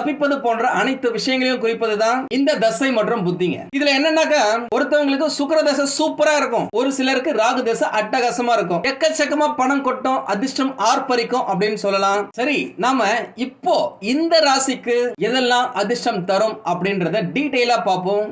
தப்பிப்பது போன்ற அனைத்து விஷயங்களையும் குறிப்பது தான் இந்த தசை மற்றும் புத்திங்க. இதுல என்னன்னாக்கா ஒருத்தவங்களுக்கு சுக்கர தசை சூப்பரா இருக்கும். ஒரு சிலருக்கு ராகு தசை அட்டகாசமா இருக்கும். எக்கச்சக்கமா பணம் கொட்டும் அதிர்ஷ்டம் ஆர்ப்பரிக்கும் அப்படின்னு சொல்லலாம். சரி நாம இப்போ இந்த ராசிக்கு எதெல்லாம் அதிர்ஷ்டம் தரும் அப்படின்றத டீட்டெயிலா பார்ப்போம்.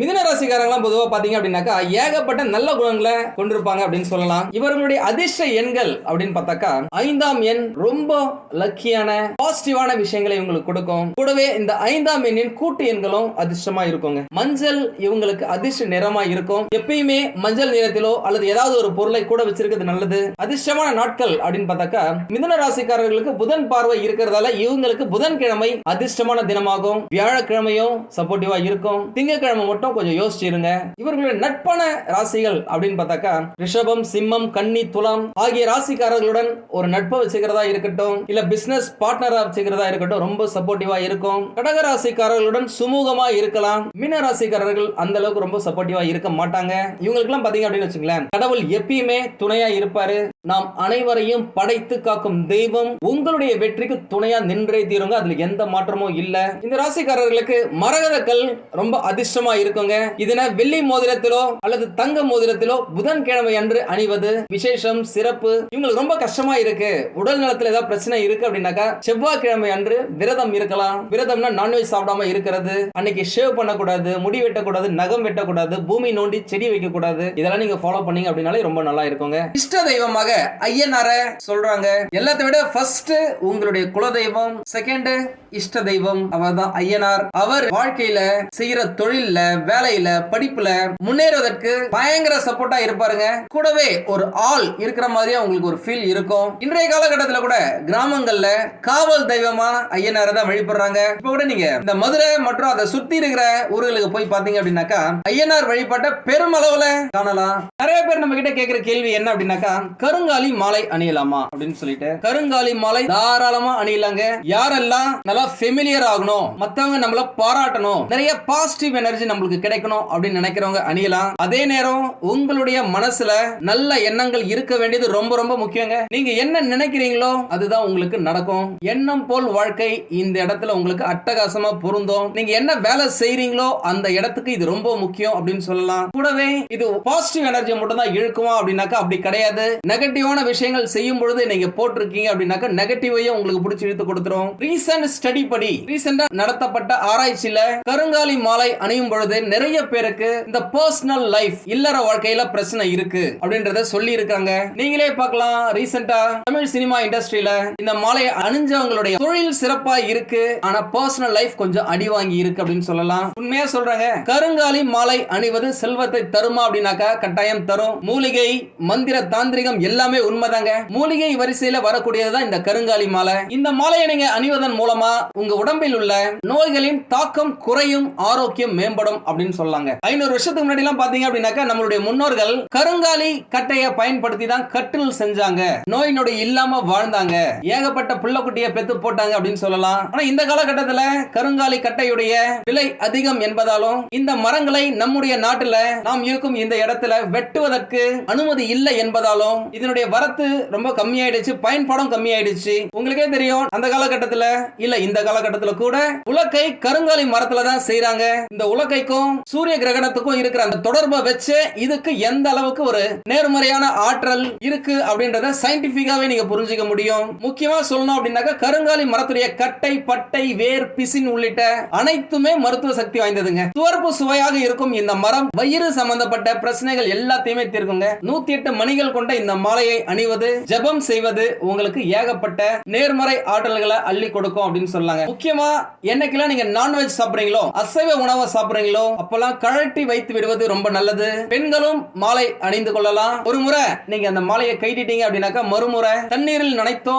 மிதுன ராசிக்காரங்களாம் பொதுவாக பார்த்தீங்க அப்படின்னாக்கா ஏகப்பட்ட நல்ல குணங்களை கொண்டிருப்பாங்க அப்படின்னு சொல்லலாம். இவர்களுடைய அதிர்ஷ்ட எண்கள் அப்படின்னு பார்த்தாக்கா ஐந்தாம் எண் ரொம்ப லக்கியான பாசிட்டிவான விஷயங்களை இவங்களுக்கு கொடுக்கும். கூடவே இந்த ஐந்தாம் எண்ணின் கூட்டு எண்களும் அதிர்ஷ்டமா இருக்குங்க. மஞ்சள் இவங்களுக்கு அதிர்ஷ்ட நிறமா இருக்கும். எப்பயுமே மஞ்சள் நிறத்திலோ அல்லது ஏதாவது ஒரு பொருளை கூட வச்சிருக்கிறது நல்லது. அதிர்ஷ்டமான நாட்கள் அப்படின்னு பார்த்தாக்கா மிதன ராசிக்காரர்களுக்கு புதன் பார்வை இருக்கிறதால இவங்களுக்கு புதன்கிழமை அதிர்ஷ்டமான தினமாகும். வியாழக்கிழமையும் சப்போர்ட்டிவா இருக்கும். திங்கட்கிழமை மட்டும் மட்டும் கொஞ்சம் யோசிச்சிருங்க. இவர்களுடைய நட்பான ராசிகள் அப்படின்னு பார்த்தாக்கா ரிஷபம் சிம்மம் கன்னி துலாம் ஆகிய ராசிக்காரர்களுடன் ஒரு நட்பை வச்சுக்கிறதா இருக்கட்டும் இல்ல பிசினஸ் பார்ட்னரா வச்சுக்கிறதா இருக்கட்டும் ரொம்ப சப்போர்ட்டிவா இருக்கும். கடக ராசிக்காரர்களுடன் சுமூகமா இருக்கலாம். மீன ராசிக்காரர்கள் அந்த அளவுக்கு ரொம்ப சப்போர்ட்டிவா இருக்க மாட்டாங்க. இவங்களுக்குலாம் பாத்தீங்க அப்படின்னு வச்சுங்களேன் கடவுள் எப்பயுமே துணையா இருப்பாரு. நாம் அனைவரையும் படைத்து காக்கும் தெய்வம் உங்களுடைய வெற்றிக்கு துணையா நின்றே தீருங்க. அதுல எந்த மாற்றமும் இல்ல. இந்த ராசிக்காரர்களுக்கு மரகதக்கல் ரொம்ப அதிர்ஷ்டமா இருக்குங்க. இதனை வெள்ளி மோதிரத்திலோ அல்லது தங்க மோதிரத்திலோ புதன்கிழமை அன்று அணிவது விசேஷம் சிறப்பு. இவங்களுக்கு ரொம்ப கஷ்டமா இருக்கு. உடல் நலத்துல ஏதாவது பிரச்சனை இருக்கு அப்படின்னாக்கா செவ்வாய்க்கிழமை அன்று விரதம் இருக்கலாம். விரதம்னா நான்வெஜ் சாப்பிடாம இருக்கிறது. அன்னைக்கு ஷேவ் பண்ணக்கூடாது முடி வெட்டக்கூடாது நகம் வெட்டக்கூடாது பூமி நோண்டி செடி வைக்க கூடாது இதெல்லாம் நீங்க ஃபாலோ பண்ணீங்க அப்படின்னாலே ரொம்ப நல்லா இருக்குங்க. இஷ்ட தெய்வமாக ஐயனார சொல்றாங்க. எல்லாத்தை விட ஃபர்ஸ்ட் உங்களுடைய குலதெய்வம் செகண்ட் இஷ்ட தெய்வம் அவர் தான் ஐயனார். அவர் வாழ்க்கையில செய்யற தொழில்ல வேலையில படிப்புல முன்னேறுவதற்கு பயங்கர சப்போர்ட்டா இருப்பாருங்க. கூடவே ஒரு ஆள் இருக்கிற மாதிரியே உங்களுக்கு ஒரு ஃபீல் இருக்கும். இன்றைய காலகட்டத்தில் கூட கிராமங்கள்ல காவல் தெய்வமா ஐயனாரை தான் வழிபடுறாங்க. இப்ப கூட நீங்க இந்த மதுரை மற்றும் அதை சுத்தி இருக்கிற ஊர்களுக்கு போய் பாத்தீங்க அப்படின்னாக்கா ஐயனார் வழிபாட்டை பெருமளவுல காணலாம். நிறைய பேர் நம்ம கிட்ட கேட்கிற கேள்வி என்ன அப்படின்னாக்கா கருங்காலி மாலை அணியலாமா அப்படின்னு சொல்லிட்டு கருங்காலி மாலை தாராளமா அணியலாங்க. யாரெல்லாம் நல்லா ஃபெமிலியர் ஆகணும் மத்தவங்க நம்மள பாராட்டணும் நிறைய பாசிட்டிவ் எனர்ஜி நம்மளுக்கு கிடைக்கணும் அப்படின்னு நினைக்கிறவங்க அணியலாம். அதே நேரம் உங்களுடைய மனசுல நல்ல எண்ணங்கள் இருக்க வேண்டியது ரொம்ப ரொம்ப முக்கியங்க. நீங்க என்ன நினைக்கிறீங்களோ அதுதான் உங்களுக்கு நடக்கும். எண்ணம் போல் வாழ்க்கை இந்த இடத்துல உங்களுக்கு அட்டகாசமா பொருந்தும். நீங்க என்ன வேலை செய்யறீங்களோ அந்த இடத்துக்கு இது ரொம்ப முக்கியம் அப்படின்னு சொல்லலாம். கூடவே இது பாசிட்டிவ் எனர்ஜி மட்டும் தான் இழுக்குமா அப்படின்னாக்கா அப்படி கிடையாது. நெகட்டிவான விஷயங்கள் செய்யும் பொழுது நீங்க போட்டிருக்கீங்க அப்படின்னாக்க நெகட்டிவையும் உங்களுக்கு பிடிச்சி இழுத்து கொடுத்துரும். ரீசன்ட் ஸ்டடி படி ரீசெண்டா நடத்தப்பட்ட ஆராய்ச்சியில கருங்காலி மாலை அணியும் பொழுது நிறைய பேருக்கு இந்த பர்சனல் லைஃப் இல்லற வாழ்க்கையில பிரச்சனை இருக்கு அப்படின்றத சொல்லி இருக்காங்க நீங்களே பார்க்கலாம் ரீசெண்டா தமிழ் சினிமா இண்டஸ்ட்ரியில இந்த மாலையை அணிஞ்சவங்களுடைய தொழில் சிறப்பா இருக்கு ஆனா பர்சனல் லைஃப் கொஞ்சம் அடி வாங்கி இருக்கு அப்படின்னு சொல்லலாம். உண்மையா சொல்றாங்க கருங்காலி மாலை அணிவது செல்வத்தை தருமா அப்படின்னாக்கா கட்டாயம் தரும். மூலிகை மந்திர தாந்திரிகம் எல்லாம் உண்மைதாங்க. மூலிகை வரிசையில வரக்கூடியதுதான் இந்த கருங்காலி மாலை. இந்த மாலையை நீங்க அணிவதன் மூலமா உங்க உடம்பில் உள்ள நோய்களின் தாக்கம் குறையும் ஆரோக்கியம் மேம்படும் அப்படின்னு சொல்லாங்க. ஐநூறு வருஷத்துக்கு முன்னாடி எல்லாம் பாத்தீங்க அப்படின்னாக்கா நம்மளுடைய முன்னோர்கள் கருங்காலி கட்டையை பயன்படுத்தி தான் கட்டில் செஞ்சாங்க. நோய் நொடி இல்லாம வாழ்ந்தாங்க. ஏகப்பட்ட புள்ளக்குட்டியை பெத்து போட்டாங்க அப்படின்னு சொல்லலாம். ஆனா இந்த காலகட்டத்துல கருங்காலி கட்டையுடைய விலை அதிகம் என்பதாலும் இந்த மரங்களை நம்முடைய நாட்டுல நாம் இருக்கும் இந்த இடத்துல வெட்டுவதற்கு அனுமதி இல்லை என்பதாலும் இது இதனுடைய வரத்து ரொம்ப கம்மியாயிடுச்சு பயன்பாடும் கம்மியாயிடுச்சு. உங்களுக்கே தெரியும் அந்த காலகட்டத்துல இல்ல இந்த காலகட்டத்துல கூட உலக்கை கருங்காலி மரத்துல தான் செய்யறாங்க இந்த உலக்கைக்கும் சூரிய கிரகணத்துக்கும் இருக்கிற அந்த தொடர்பை வச்சு இதுக்கு எந்த அளவுக்கு ஒரு நேர்மறையான ஆற்றல் இருக்கு அப்படின்றத சயின்டிபிக்காவே நீங்க புரிஞ்சுக்க முடியும். முக்கியமா சொல்லணும் அப்படின்னாக்கா கருங்காலி மரத்துடைய கட்டை பட்டை வேர் பிசின் உள்ளிட்ட அனைத்துமே மருத்துவ சக்தி வாய்ந்ததுங்க. துவர்ப்பு சுவையாக இருக்கும் இந்த மரம் வயிறு சம்பந்தப்பட்ட பிரச்சனைகள் எல்லாத்தையுமே தீர்க்குங்க. நூத்தி எட்டு மணிகள் கொண்ட இந்த மாலையை அணிவது ஜபம் செய்வது உங்களுக்கு ஏகப்பட்ட நேர்மறை ஆற்றல்களை அள்ளி கொடுக்கும் அப்படின்னு சொல்லாங்க முக்கியமா என்னைக்கெல்லாம் நீங்க நான்வெஜ் சாப்பிடுறீங்களோ அசைவ உணவை சாப்பிடுறீங்களோ அப்பெல்லாம் கழட்டி வைத்து விடுவது ரொம்ப நல்லது. பெண்களும் மாலை அணிந்து கொள்ளலாம். ஒரு முறை நீங்க அந்த மாலையை கைட்டிட்டீங்க அப்படின்னாக்கா மறுமுறை தண்ணீரில் நனைத்தோ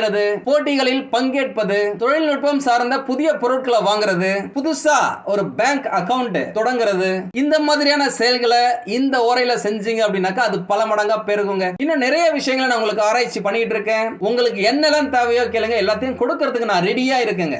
செய்யறது போட்டிகளில் பங்கேற்பது தொழில்நுட்பம் சார்ந்த புதிய பொருட்களை வாங்குறது புதுசா ஒரு பேங்க் அக்கவுண்ட் தொடங்குறது. இந்த மாதிரியான செயல்களை இந்த ஓரையில செஞ்சீங்க அப்படின்னாக்கா அது பல மடங்கா பெருகுங்க. இன்னும் நிறைய விஷயங்களை நான் உங்களுக்கு ஆராய்ச்சி பண்ணிட்டு இருக்கேன். உங்களுக்கு என்னெல்லாம் தேவையோ கேளுங்க. எல்லாத்தையும் கொடுக்கறதுக்கு நான் ரெடியா இருக்கேங்க.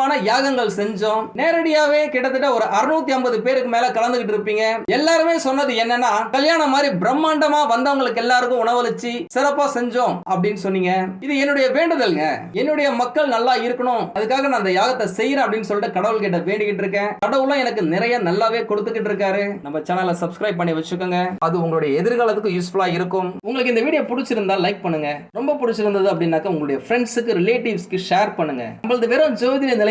இலவசமான யாகங்கள் செஞ்சோம். நேரடியாவே கிட்டத்தட்ட ஒரு அறுநூத்தி ஐம்பது பேருக்கு மேல கலந்துகிட்டு இருப்பீங்க. எல்லாருமே சொன்னது என்னன்னா கல்யாணம் மாதிரி பிரம்மாண்டமா வந்தவங்களுக்கு எல்லாருக்கும் உணவளிச்சு சிறப்பா செஞ்சோம் அப்படின்னு சொன்னீங்க. இது என்னுடைய வேண்டுதல்ங்க. என்னுடைய மக்கள் நல்லா இருக்கணும். அதுக்காக நான் அந்த யாகத்தை செய்யறேன் அப்படின்னு சொல்லிட்டு கடவுள் கிட்ட வேண்டிக்கிட்டு இருக்கேன். கடவுளும் எனக்கு நிறைய நல்லாவே கொடுத்துக்கிட்டு இருக்காரு. நம்ம சேனலை சப்ஸ்கிரைப் பண்ணி வச்சுக்கோங்க. அது உங்களுடைய எதிர்காலத்துக்கு யூஸ்ஃபுல்லா இருக்கும். உங்களுக்கு இந்த வீடியோ பிடிச்சிருந்தா லைக் பண்ணுங்க. ரொம்ப பிடிச்சிருந்தது அப்படின்னாக்கா உங்களுடைய ஃப்ரெண்ட்ஸுக்கு ரிலேட்டிவ்ஸ்க்கு ஷேர் பண்ணுங்க. நம்மளது வெறும் ஜோதிட நிலை